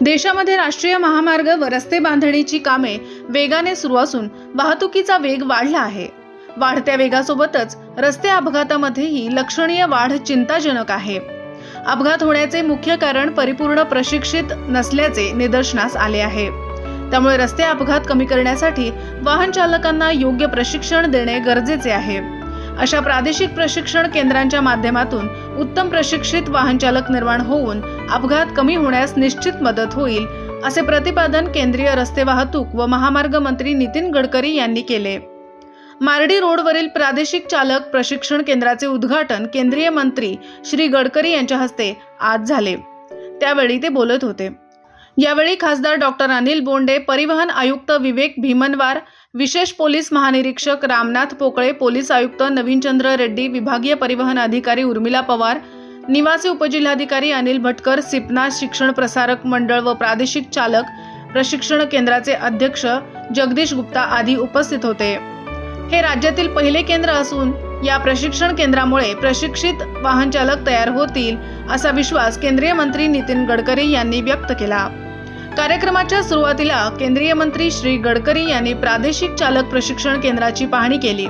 देशामध्ये राष्ट्रीय महामार्ग व रस्ते बांधणीची कामे वेगाने सुरू असून वाहतुकीचा वेग वाढला आहे. वाढत्या वेगासोबतच रस्ते अपघातामध्येही लक्षणीय वाढ चिंताजनक आहे. अपघात होण्याचे मुख्य कारण परिपूर्ण प्रशिक्षित नसल्याचे निदर्शनास आले आहे. त्यामुळे रस्ते अपघात कमी करण्यासाठी वाहन चालकांना योग्य प्रशिक्षण देणे गरजेचे आहे. अशा प्रादेशिक प्रशिक्षण केंद्रांच्या माध्यमातून उत्तम प्रशिक्षित वाहन चालक निर्माण होऊन अपघात कमी होण्यास निश्चित मदत होईल असे प्रतिपादन केंद्रीय रस्ते वाहतूक व महामार्ग मंत्री नितीन गडकरी यांनी केले. मार्डी रोडवरील प्रादेशिक चालक प्रशिक्षण केंद्राचे उद्घाटन केंद्रीय मंत्री श्री गडकरी यांच्या हस्ते आज झाले. त्यावेळी ते बोलत होते. यावेळी खासदार डॉक्टर अनिल बोंडे परिवहन आयुक्त विवेक भीमनवार विशेष पोलीस महानिरीक्षक रामनाथ पोकळे पोलीस आयुक्त नवीनचंद्र रेड्डी विभागीय परिवहन अधिकारी उर्मिला पवार निवासी उपजिल्हाधिकारी अनिल भटकर सिपना शिक्षण प्रसारक मंडळ व प्रादेशिक चालक प्रशिक्षण केंद्राचे अध्यक्ष जगदीश गुप्ता आदी उपस्थित होते. हे राज्यातील पहिले केंद्र असून या प्रशिक्षण केंद्रामुळे प्रशिक्षित वाहन चालक तयार होतील असा विश्वास केंद्रीय मंत्री नितीन गडकरी यांनी व्यक्त केला. कार्यक्रमाच्या सुरुवातीला केंद्रीय मंत्री श्री गडकरी यांनी प्रादेशिक चालक प्रशिक्षण केंद्राची पाहणी केली.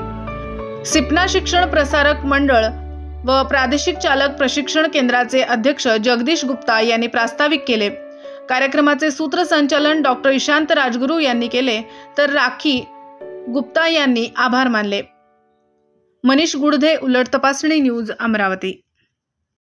सिपना शिक्षण प्रसारक मंडळ व प्रादेशिक चालक प्रशिक्षण केंद्राचे अध्यक्ष जगदीश गुप्ता यांनी प्रास्ताविक केले. कार्यक्रमाचे सूत्रसंचालन डॉक्टर ईशांत राजगुरू यांनी केले तर राखी गुप्ता यांनी आभार मानले. मनीष गुडधे उलट तपासणी न्यूज अमरावती